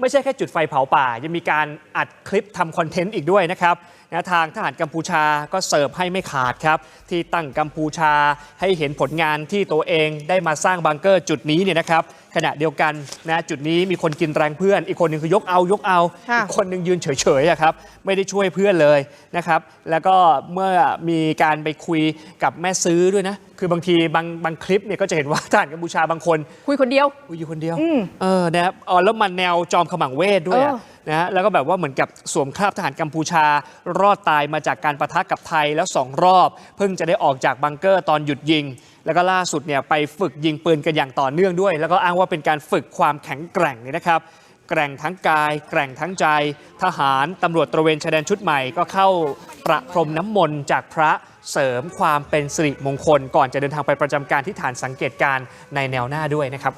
ไม่ใช่แค่จุดไฟเผาป่า ยังมีการอัดคลิปทำคอนเทนต์อีกด้วยนะครับนะทางทหารกัมพูชาก็เสิร์ฟให้ไม่ขาดครับ ที่ตั้งกัมพูชาให้เห็นผลงานที่ตัวเองได้มาสร้างบังเกอร์จุดนี้เนี่ยนะครับ ขณะเดียวกันนะจุดนี้มีคนกินแรงเพื่อน อีกคนหนึ่งคือยกเอายกเอาค่ะอีกคนหนึ่งยืนเฉยๆอะครับไม่ได้ช่วยเพื่อนเลยนะครับ แล้วก็เมื่อมีการไปคุยกับแม่ซื้อด้วยนะ คือบางทีบางบางคลิปเนี่ยก็จะเห็นว่าทหารกัมพูชาบางคน คุยคนเดียวอุ๊ยอยู่คนเดียวอืมเออนะครับอ๋อแล้วมันแนวจอมขมังเวทด้วยอะเออนะฮะแล้วก็แบบว่าเหมือนกับสวมคราบทหารกัมพูชา รอดตายมาจากการประทะกับไทยแล้วสองรอบ เพิ่งจะได้ออกจากบังเกอร์ตอนหยุดยิง แล้วก็ล่าสุดเนี่ยไปฝึกยิงปืนกันอย่างต่อเนื่องด้วย แล้วก็อ้างว่าเป็นการฝึกความแข็งแกร่งเนี่ยนะครับ แกร่งทั้งกาย แกร่งทั้งใจ ทหารตำรวจตระเวนชายแดนชุดใหม่ก็เข้าประพรมน้ำมนต์จากพระเสริมความเป็นสิริมงคล ก่อนจะเดินทางไปประจำการที่ฐานสังเกตการในแนวหน้าด้วยนะครับ